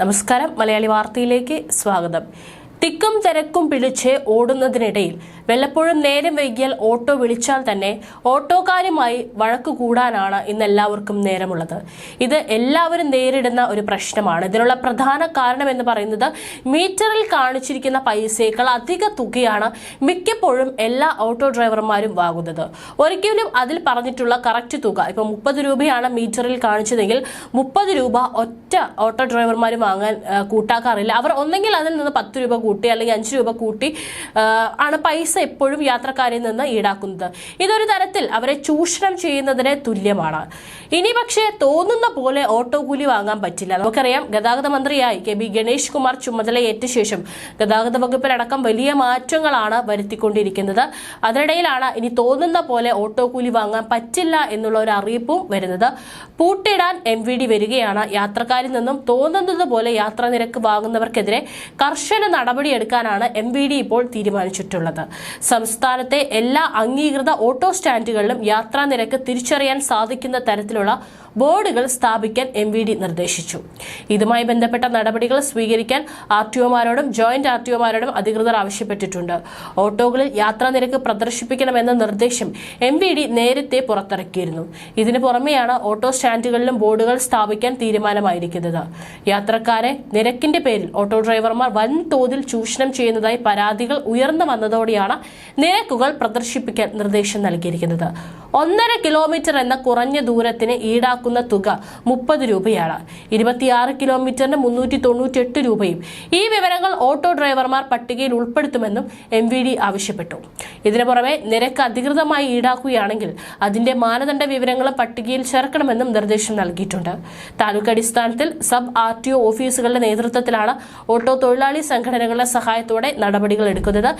നമസ്കാരം. മലയാളി വാർത്തയിലേക്ക് സ്വാഗതം. തിക്കും തിരക്കും പിടിച്ച് ഓടുന്നതിനിടയിൽ വല്ലപ്പോഴും നേരം വൈകിയാൽ ഓട്ടോ വിളിച്ചാൽ തന്നെ ഓട്ടോക്കാരുമായി വഴക്ക് കൂടാനാണ് ഇന്ന് എല്ലാവർക്കും നേരമുള്ളത്. ഇത് എല്ലാവരും നേരിടുന്ന ഒരു പ്രശ്നമാണ്. ഇതിനുള്ള പ്രധാന കാരണം എന്ന് പറയുന്നത് മീറ്ററിൽ കാണിച്ചിരിക്കുന്ന പൈസയേക്കാൾ അധിക തുകയാണ് മിക്കപ്പോഴും എല്ലാ ഓട്ടോ ഡ്രൈവർമാരും വാങ്ങുന്നത്. ഒരിക്കലും അതിൽ പറഞ്ഞിട്ടുള്ള കറക്റ്റ് തുക ഇപ്പൊ മുപ്പത് രൂപയാണ് മീറ്ററിൽ കാണിച്ചതെങ്കിൽ മുപ്പത് രൂപ ഒറ്റ ഓട്ടോ ഡ്രൈവർമാർ വാങ്ങാൻ കൂട്ടാക്കാറില്ല. അവർ ഒന്നെങ്കിൽ അതിൽ നിന്ന് പത്ത് രൂപ കൂട്ടി അല്ലെങ്കിൽ അഞ്ച് രൂപ കൂട്ടി ആണ് പൈസ എപ്പോഴും യാത്രക്കാരിൽ നിന്ന് ഈടാക്കുന്നത്. ഇതൊരു തരത്തിൽ അവരെ ചൂഷണം ചെയ്യുന്നതിന് തുല്യമാണ്. ഇനി പക്ഷേ തോന്നുന്ന പോലെ ഓട്ടോ കൂലി വാങ്ങാൻ പറ്റില്ല. നമുക്കറിയാം ഗതാഗത മന്ത്രിയായി കെ ബി ഗണേഷ് കുമാർ ചുമതലയേറ്റ ശേഷം ഗതാഗത വകുപ്പിലടക്കം വലിയ മാറ്റങ്ങളാണ് വരുത്തിക്കൊണ്ടിരിക്കുന്നത്. അതിനിടയിലാണ് ഇനി തോന്നുന്ന പോലെ ഓട്ടോ കൂലി വാങ്ങാൻ പറ്റില്ല എന്നുള്ള ഒരു അറിയിപ്പും വരുന്നത്. പൂട്ടിടാൻ എം വി ഡി വരികയാണ്. യാത്രക്കാരിൽ നിന്നും തോന്നുന്നത് പോലെ യാത്രാ നിരക്ക് വാങ്ങുന്നവർക്കെതിരെ കർശന നടപടിയെടുക്കാനാണ് എം വി ഡി ഇപ്പോൾ തീരുമാനിച്ചിട്ടുള്ളത്. സംസ്ഥാനത്തെ എല്ലാ അംഗീകൃത ഓട്ടോ സ്റ്റാൻഡുകളിലും യാത്രാ നിരക്ക് തിരിച്ചറിയാൻ സാധിക്കുന്ന തരത്തിലുള്ള ബോർഡുകൾ സ്ഥാപിക്കാൻ എം വി ഡി നിർദ്ദേശിച്ചു. ഇതുമായി ബന്ധപ്പെട്ട നടപടികൾ സ്വീകരിക്കാൻ ആർ ടി ഒമാരോടും ജോയിന്റ് ആർ ടി ഒമാരോടും അധികൃതർ ആവശ്യപ്പെട്ടിട്ടുണ്ട്. ഓട്ടോകളിൽ യാത്രാ നിരക്ക് പ്രദർശിപ്പിക്കണമെന്ന നിർദ്ദേശം എം വി ഡി നേരത്തെ പുറത്തിറക്കിയിരുന്നു. ഇതിനു പുറമെയാണ് ഓട്ടോ സ്റ്റാൻഡുകളിലും ബോർഡുകൾ സ്ഥാപിക്കാൻ തീരുമാനമായിരിക്കുന്നത്. യാത്രക്കാരെ നിരക്കിന്റെ പേരിൽ ഓട്ടോ ഡ്രൈവർമാർ വൻതോതിൽ ചൂഷണം ചെയ്യുന്നതായി പരാതികൾ ഉയർന്നു വന്നതോടെയാണ് നിരക്കുകൾ പ്രദർശിപ്പിക്കാൻ നിർദ്ദേശം നൽകിയിരിക്കുന്നത്. ഒന്നര കിലോമീറ്റർ എന്ന കുറഞ്ഞ ദൂരത്തിന് ഈടാക്കുന്ന തുക മുപ്പത് രൂപയാണ്. ഇരുപത്തിയാറ് കിലോമീറ്ററിന് മുന്നൂറ്റി തൊണ്ണൂറ്റി രൂപയും ഈ വിവരങ്ങൾ ഓട്ടോ ഡ്രൈവർമാർ പട്ടികയിൽ ഉൾപ്പെടുത്തുമെന്നും എം വി ഡി ആവശ്യപ്പെട്ടു. ഇതിനു പുറമെ നിരക്ക് അധികൃതമായി ഈടാക്കുകയാണെങ്കിൽ അതിന്റെ മാനദണ്ഡ വിവരങ്ങളും പട്ടികയിൽ ചേർക്കണമെന്നും നിർദ്ദേശം നൽകിയിട്ടുണ്ട്. താലൂക്ക് അടിസ്ഥാനത്തിൽ സബ് ആർ ടി ഒ ഓഫീസുകളുടെ നേതൃത്വത്തിലാണ് ഓട്ടോ തൊഴിലാളി സംഘടനകളുടെ സഹായത്തോടെ നടപടികൾ എടുക്കുന്നത്.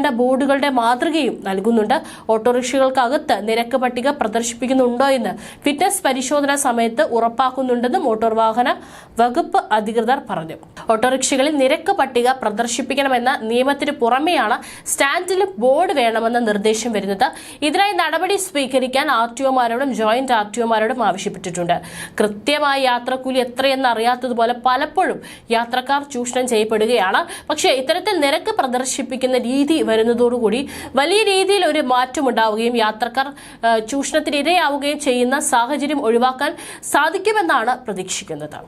സ്ഥാപിക്കേണ്ട ബോർഡുകളുടെ മാതൃകയും നൽകുന്നുണ്ട്. ഓട്ടോറിക്ഷകൾക്കകത്ത് നിരക്ക് പട്ടിക പ്രദർശിപ്പിക്കുന്നുണ്ടോ എന്ന് ഫിറ്റ്നസ് പരിശോധന സമയത്ത് ഉറപ്പാക്കുന്നുണ്ടെന്ന് മോട്ടോർ വാഹന വകുപ്പ് അധികൃതർ പറഞ്ഞു. ഓട്ടോറിക്ഷകളിൽ നിരക്ക് പട്ടിക പ്രദർശിപ്പിക്കണമെന്ന നിയമത്തിന് പുറമെയാണ് സ്റ്റാൻഡിൽ ബോർഡ് വേണമെന്ന നിർദ്ദേശം വരുന്നത്. ഇതിനായി നടപടി സ്വീകരിക്കാൻ ആർ ടി ഒമാരോടും ജോയിന്റ് ആർ ടി ഒമാരോടും ആവശ്യപ്പെട്ടിട്ടുണ്ട്. കൃത്യമായ യാത്രക്കൂലി എത്രയെന്ന് അറിയാത്തതുപോലെ പലപ്പോഴും യാത്രക്കാർ ചൂഷണം ചെയ്യപ്പെടുകയാണ്. പക്ഷേ ഇത്തരത്തിൽ നിരക്ക് പ്രദർശിപ്പിക്കുന്ന രീതി വരുന്നതോടുകൂടി വലിയ രീതിയിൽ ഒരു മാറ്റം ഉണ്ടാവുകയും യാത്രക്കാർ ചൂഷണത്തിനിരയാവുകയും ചെയ്യുന്ന സാഹചര്യം ഒഴിവാക്കാൻ സാധിക്കുമെന്നാണ് പ്രതീക്ഷിക്കുന്നത്.